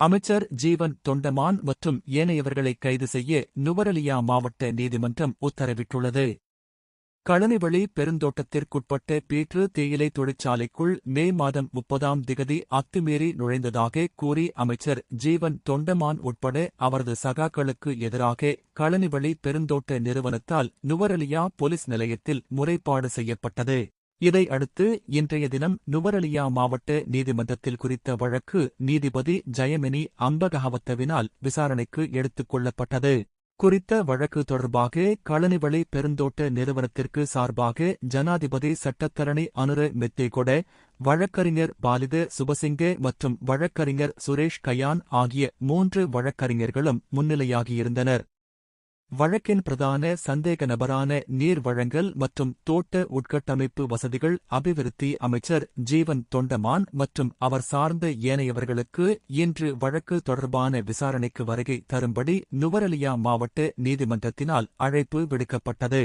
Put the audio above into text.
அமைச்சர் ஜீவன் தொண்டமான் மற்றும் ஏனையவர்களை கைது செய்ய நுவரலியா மாவட்ட நீதிமன்றம் உத்தரவிட்டுள்ளது. கழனிவழி பெருந்தோட்டத்திற்குட்பட்ட பீற்று தேயிலை தொழிற்சாலைக்குள் மே மாதம் முப்பதாம் திகதி அத்துமீறி நுழைந்ததாக கூறி அமைச்சர் ஜீவன் தொண்டமான் உட்பட அவரது சகாக்களுக்கு எதிராக கழனிவழி பெருந்தோட்ட நிறுவனத்தால் நுவரலியா போலீஸ் நிலையத்தில் முறைப்பாடு செய்யப்பட்டது. இதை அடுத்து இன்றைய தினம் நுவரலியா மாவட்ட நீதிமன்றத்தில் குறித்த வழக்கு நீதிபதி ஜெயமினி அம்பகஹவத்தவினால் விசாரணைக்கு எடுத்துக் கொள்ளப்பட்டது. குறித்த வழக்கு தொடர்பாக களனிவளி பெருந்தோட்ட நிறுவனத்திற்கு சார்பாக ஜனாதிபதி சட்டத்தரணி அனுர மெத்தேகொட வழக்கறிஞர் பாலித சுபசிங்கே மற்றும் வழக்கறிஞர் சுரேஷ் கயான் ஆகிய மூன்று வழக்கறிஞர்களும் முன்னிலையாகியிருந்தனர். வழக்கின் பிரதான சந்தேக நபரான நீர் வழங்கல் மற்றும் தோட்ட உட்கட்டமைப்பு வசதிகள் அபிவிருத்தி அமைச்சர் ஜீவன் தொண்டமான் மற்றும் அவர் சார்ந்த ஏனையவர்களுக்கு இன்று வழக்கு தொடர்பான விசாரணைக்கு வருகை தரும்படி நுவரலியா மாவட்ட நீதிமன்றத்தினால் அழைப்பு விடுக்கப்பட்டது.